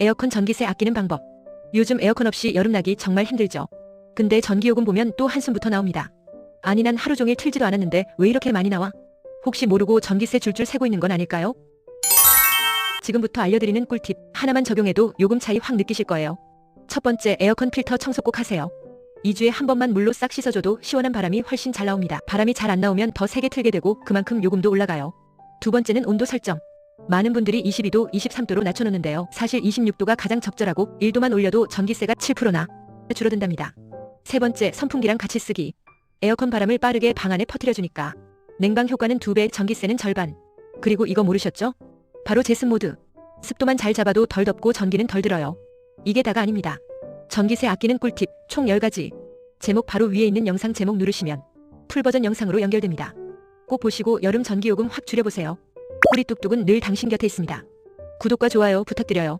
에어컨 전기세 아끼는 방법. 요즘 에어컨 없이 여름 나기 정말 힘들죠. 근데 전기요금 보면 또 한숨부터 나옵니다. 아니 난 하루 종일 틀지도 않았는데 왜 이렇게 많이 나와? 혹시 모르고 전기세 줄줄 세고 있는 건 아닐까요? 지금부터 알려드리는 꿀팁 하나만 적용해도 요금 차이 확 느끼실 거예요. 첫 번째 에어컨 필터 청소 꼭 하세요. 2주에 한 번만 물로 싹 씻어줘도 시원한 바람이 훨씬 잘 나옵니다. 바람이 잘 안 나오면 더 세게 틀게 되고 그만큼 요금도 올라가요. 두 번째는 온도 설정. 많은 분들이 22도, 23도로 낮춰놓는데요. 사실 26도가 가장 적절하고 1도만 올려도 전기세가 7%나 줄어든답니다. 세 번째, 선풍기랑 같이 쓰기. 에어컨 바람을 빠르게 방 안에 퍼뜨려주니까 냉방 효과는 2배, 전기세는 절반. 그리고 이거 모르셨죠? 바로 제습 모드. 습도만 잘 잡아도 덜 덥고 전기는 덜 들어요. 이게 다가 아닙니다. 전기세 아끼는 꿀팁 총 10가지. 제목 바로 위에 있는 영상 제목 누르시면 풀버전 영상으로 연결됩니다. 꼭 보시고 여름 전기요금 확 줄여보세요. 뿌리 뚝뚝은 늘 당신 곁에 있습니다. 구독과 좋아요 부탁드려요.